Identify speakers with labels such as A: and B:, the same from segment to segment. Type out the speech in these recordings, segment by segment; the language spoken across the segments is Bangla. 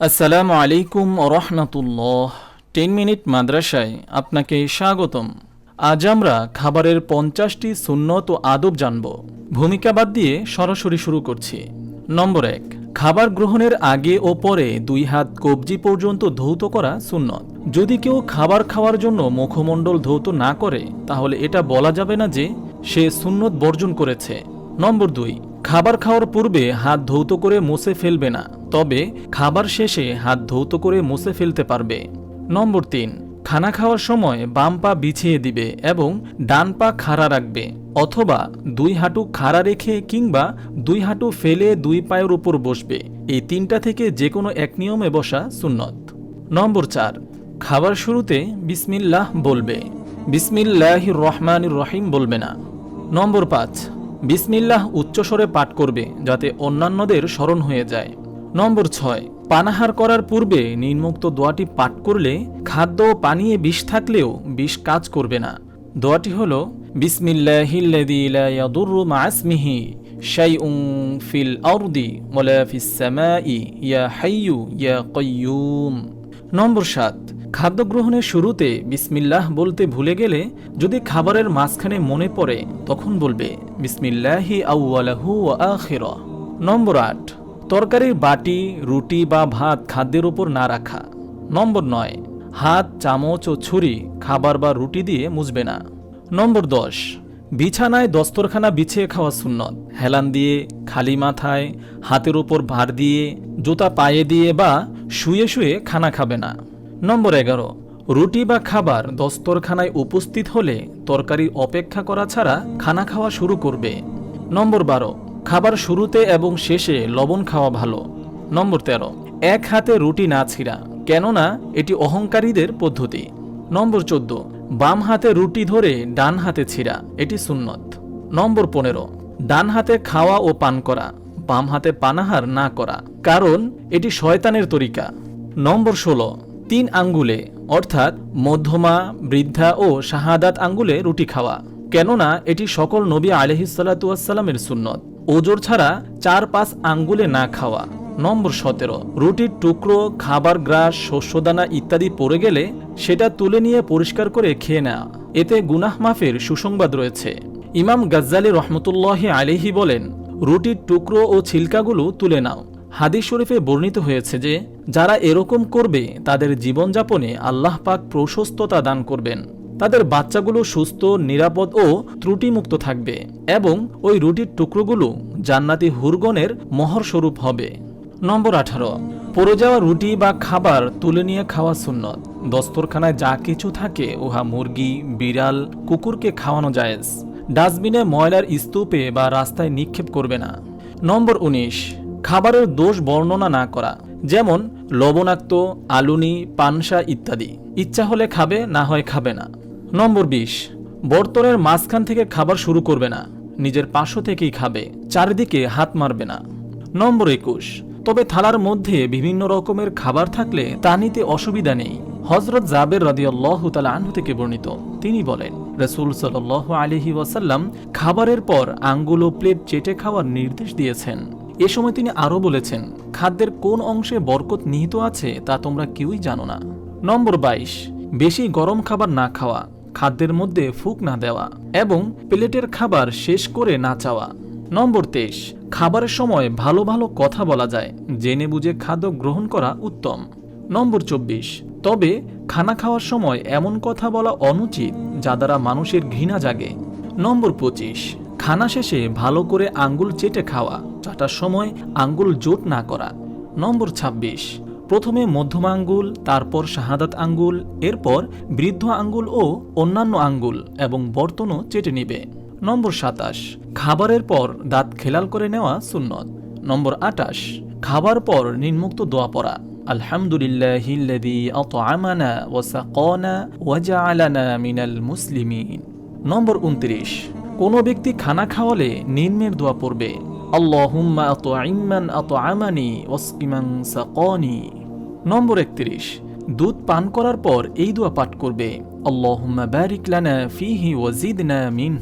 A: আসসালামু আলাইকুম রহমতুল্লাহ। টেন মিনিট মাদ্রাসায় আপনাকে স্বাগতম। আজ আমরা খাবারের পঞ্চাশটি সুন্নত ও আদব জানব। ভূমিকা বাদ দিয়ে সরাসরি শুরু করছি। নম্বর এক, খাবার গ্রহণের আগে ও পরে দুই হাত কবজি পর্যন্ত ধৌত করা সুন্নত। যদি কেউ খাবার খাওয়ার জন্য মুখমণ্ডল ধৌত না করে, তাহলে এটা বলা যাবে না যে সে সুন্নত বর্জন করেছে। নম্বর দুই খাবার খাওয়ার পূর্বে হাত ধৌত করে মুছে ফেলবে না, তবে খাবার শেষে হাত ধৌত করে মুছে ফেলতে পারবে। নম্বর তিন, খানা খাওয়ার সময় বাম পা বিছিয়ে দিবে এবং ডান পা খাড়া রাখবে, অথবা দুই হাঁটু খাড়া রেখে কিংবা দুই হাঁটু ফেলে দুই পায়ের উপর বসবে। এই তিনটা থেকে যে কোনো এক নিয়মে বসা সুন্নত। নম্বর চার, খাবার শুরুতে বিসমিল্লাহ বলবে। বিসমিল্লাহ রহমান রহিম বলবে না। নম্বর পাঁচ বিসমিল্লাহ উচ্চস্বরে পাঠ করবে যাতে অন্যান্যদের স্মরণ হয়ে যায়। নম্বর ছয়, পানাহার করার পূর্বে নিম্নোক্ত দোয়াটি পাঠ করলে খাদ্য ও পানীয়ে বিষ থাকলেও বিষ কাজ করবে না। দোয়াটি হল মা ইসমিহি শাইউন ফিল আরদি ওয়ালা ফিস সামাই ইয়া ইয়া নম্বর সাত খাদ্য গ্রহণের শুরুতে বিসমিল্লাহ বলতে ভুলে গেলে যদি খাবারের মাঝখানে মনে পড়ে, তখন বলবে, বিসমিল্লাহি আউ্লাহু আখির নম্বর আট, তরকারির বাটি, রুটি বা ভাত খাদ্যের ওপর না রাখা। নম্বর নয়, হাত, চামচ ও ছুরি খাবার বা রুটি দিয়ে মুছবে না। নম্বর দশ, বিছানায় দস্তরখানা বিছিয়ে খাওয়া সুন্নত। হেলান দিয়ে, খালি মাথায়, হাতের ওপর ভার দিয়ে, জুতা পায়ে দিয়ে বা শুয়ে শুয়ে খানা খাবে না। নম্বর এগারো, রুটি বা খাবার দস্তরখানায় উপস্থিত হলে তরকারি অপেক্ষা করা ছাড়া খানা খাওয়া শুরু করবে। নম্বর বারো, খাবার শুরুতে এবং শেষে লবণ খাওয়া ভালো। নম্বর তেরো, এক হাতে রুটি না ছিঁড়া, কেননা এটি অহংকারীদের পদ্ধতি। নম্বর চোদ্দ, বাম হাতে রুটি ধরে ডান হাতে ছিঁড়া, এটি সুন্নত। নম্বর পনেরো, ডান হাতে খাওয়া ও পান করা, বাম হাতে পানাহার না করা, কারণ এটি শয়তানের তরিকা। নম্বর ষোলো তিন আঙ্গুলে, অর্থাৎ মধ্যমা, বৃদ্ধা ও শাহাদাত আঙ্গুলে রুটি খাওয়া। কেননা এটি সকল নবী আলহিসাল্লাতুয়াসাল্লামের সুন্নত। ওজোর ছাড়া চার পাঁচ আঙ্গুলে না খাওয়া। নম্বর সতেরো, রুটির টুকরো, খাবার গ্রাস, শস্যদানা ইত্যাদি পড়ে গেলে সেটা তুলে নিয়ে পরিষ্কার করে খেয়ে নেওয়া। এতে গুনাহ মাফের সুসংবাদ রয়েছে। ইমাম গাজ্জালি রহমতুল্লাহ আলিহি বলেন, রুটির টুকরো ও ছিলকাগুলো তুলে নাও। হাদিস শরীফে বর্ণিত হয়েছে যে, যারা এরকম করবে, তাদের জীবনযাপনে আল্লাহ পাক প্রশস্ততা দান করবেন। তাদের বাচ্চাগুলো সুস্থ, নিরাপদ ও ত্রুটিমুক্ত থাকবে এবং ওই রুটির টুকরোগুলো জান্নাতি হুরগনের মহরস্বরূপ হবে। নম্বর আঠারো। পড়ে যাওয়া রুটি বা খাবার তুলে নিয়ে খাওয়া সুন্নত। দস্তরখানায় যা কিছু থাকে, উহা মুরগি, বিড়াল, কুকুরকে খাওয়ানো জায়েজ। ডাস্টবিনে ময়লার স্তূপে বা রাস্তায় নিক্ষেপ করবে না। নম্বর উনিশ। খাবারের দোষ বর্ণনা না করা, যেমন লবণাক্ত, আলুনি, পানসা ইত্যাদি। ইচ্ছা হলে খাবে, না হয় খাবে না। নম্বর বিশ, বর্তনের মাঝখান থেকে খাবার শুরু করবে না, নিজের পার্শ্ব থেকেই খাবে, চারিদিকে হাত মারবে না। নম্বর একুশ, তবে থালার মধ্যে বিভিন্ন রকমের খাবার থাকলে তা নিতে অসুবিধা নেই। হজরত জাবের রাদিয়াল্লাহ তালা আনহু থেকে বর্ণিত, তিনি বলেন, রসুল সাল আলিহি ওয়াসাল্লাম খাবারের পর আঙ্গুল ও প্লেট চেটে খাওয়ার নির্দেশ দিয়েছেন। এ সময় তিনি আরও বলেছেন, খাদ্যের কোন অংশে বরকত নিহিত আছে তা তোমরা কেউই জানো না। নম্বর বাইশ, বেশি গরম খাবার না খাওয়া, খাদ্যের মধ্যে ফুক না দেওয়া এবং প্লেটের খাবার শেষ করে না চাওয়া। নম্বর তেইশ, খাবারের সময় ভালো ভালো কথা বলা যায়, জেনে বুঝে খাদ্য গ্রহণ করা উত্তম। নম্বর চব্বিশ, তবে খানা খাওয়ার সময় এমন কথা বলা অনুচিত যা দ্বারা মানুষের ঘৃণা জাগে। নম্বর পঁচিশ খানা শেষে ভালো করে আঙ্গুল চেটে খাওয়া, চাটার সময় আঙ্গুল জোট না করা। নম্বর ২৬ প্রথমে মধ্যম আঙ্গুল, তারপর শাহাদাত আঙ্গুল, এরপর বৃদ্ধ আঙ্গুল ও অন্যান্য আঙ্গুল এবং বর্তনও চেটে নিবে। নম্বর সাতাশ। খাবারের পর দাঁত খেলাল করে নেওয়া সুন্নত। নম্বর আটাশ। খাবার পর নিম্মুক্ত দোয়া পড়া। জা'আলানা মিনাল নম্বর উনত্রিশ। কোনো ব্যক্তি খানা খাওয়ালে নিম্নের দোয়া পড়বে সাকানি। নম্বর একত্রিশ, দুধ পান করার পর এই দোয়া পাঠ করবে মিন।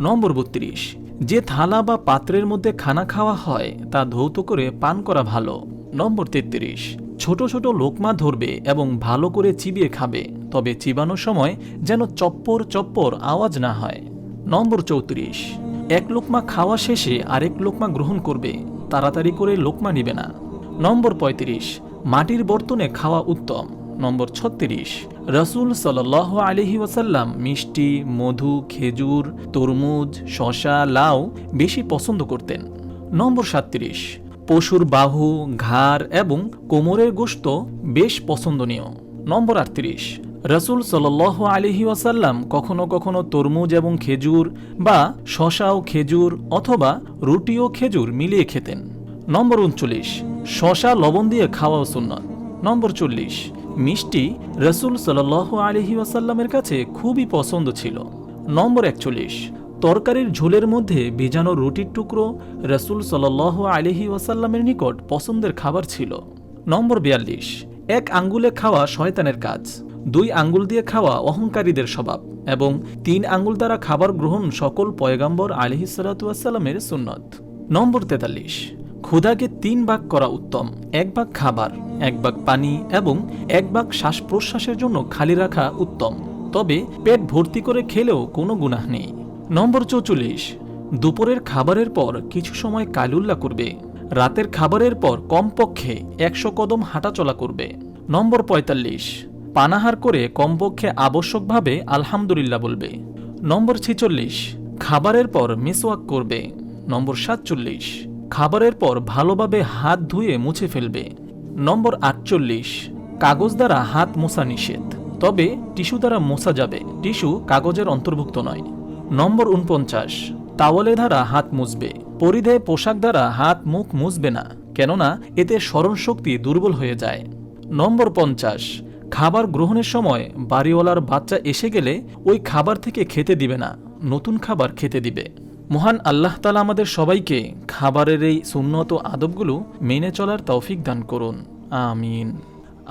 A: নম্বর বত্রিশ, যে থালা বা পাত্রের মধ্যে খানা খাওয়া হয়, তা ধৌত করে পান করা ভালো। নম্বর তেত্রিশ, ছোট ছোট লোকমা ধরবে এবং ভালো করে চিবিয়ে খাবে, তবে চিবানোর সময় যেন চপ্পর চপ্পর আওয়াজ না হয়। নম্বর চৌত্রিশ। এক লোকমা খাওয়া শেষে আরেক লোকমা গ্রহণ করবে, তাড়াতাড়ি করে লোকমা নিবে না। নম্বর পঁয়ত্রিশ, মাটির বর্তনে খাওয়া উত্তম। নম্বর ছত্রিশ, রসুল সাল আলহি ওয়াসাল্লাম মিষ্টি, মধু, খেজুর, তরমুজ শশা লাউ বেশি পছন্দ করতেন। নম্বর সাতত্রিশ, পশুর বাহু, ঘাড় এবং কোমরের গোশত বেশ পছন্দনীয়। নম্বর আটত্রিশ রসুল সাল আলিহি ওয়াসাল্লাম কখনো কখনো তরমুজ এবং খেজুর বা শশা ও খেজুর অথবা রুটি ও খেজুর মিলিয়ে খেতেন। নম্বর উনচল্লিশ, শশা লবণ দিয়ে খাওয়াও সুন্নত। নম্বর চল্লিশ, মিষ্টি রসুল সাল আলিহি ওয়াসাল্লামের কাছে খুবই পছন্দ ছিল। নম্বর একচল্লিশ, তরকারির ঝোলের মধ্যে ভিজানো রুটির টুকরো রসুল সাল আলিহি ওয়াসাল্লামের নিকট পছন্দের খাবার ছিল। নম্বর বিয়াল্লিশ, এক আঙ্গুলে খাওয়া শয়তানের কাজ। দুই আঙ্গুল দিয়ে খাওয়া অহংকারীদের স্বভাব এবং তিন আঙ্গুল দ্বারা খাবার গ্রহণ সকল পয়গাম্বর আলিহি সালাতামের সুন্নত। নম্বর তেতাল্লিশ, ক্ষুধাকে তিন ভাগ করা উত্তম, এক ভাগ খাবার, এক ভাগ পানি এবং এক ভাগ শ্বাস প্রশ্বাসের জন্য খালি রাখা উত্তম। তবে পেট ভর্তি করে খেলেও কোনো গুনাহ নেই। নম্বর চৌচল্লিশ, দুপুরের খাবারের পর কিছু সময় কালুল্লা করবে। রাতের খাবারের পর কমপক্ষে একশো কদম হাঁটাচলা করবে। নম্বর পঁয়তাল্লিশ পানাহার করে কমপক্ষে আবশ্যকভাবে আলহামদুলিল্লাহ বলবে। নম্বর ছেচল্লিশ, খাবারের পর মিসওয়াক করবে। নম্বর সাতচল্লিশ, খাবারের পর ভালোভাবে হাত ধুয়ে মুছে ফেলবে। নম্বর আটচল্লিশ, কাগজ দ্বারা হাত মোছা নিষেধ। তবে টিস্যু দ্বারা মোছা যাবে, টিস্যু কাগজের অন্তর্ভুক্ত নয়। নম্বর উনপঞ্চাশ তাওয়ালে দ্বারা হাত মুছবে পরিধেয় পোশাক দ্বারা হাত মুখ মুছবে না, কেননা এতে স্মরণশক্তি দুর্বল হয়ে যায়। নম্বর পঞ্চাশ খাবার গ্রহণের সময় বাড়িওয়ালার বাচ্চা এসে গেলে ওই খাবার থেকে খেতে দিবে না, নতুন খাবার খেতে দিবে। মহান আল্লাহ তালা আমাদের সবাইকে খাবারের এই সুন্নত আদবগুলো মেনে চলার তৌফিক দান করুন। আমিন।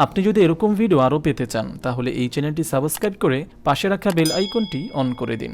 A: আপনি যদি এরকম ভিডিও আরও পেতে চান, তাহলে এই চ্যানেলটি সাবস্ক্রাইব করে পাশে রাখা বেল আইকনটি অন করে দিন।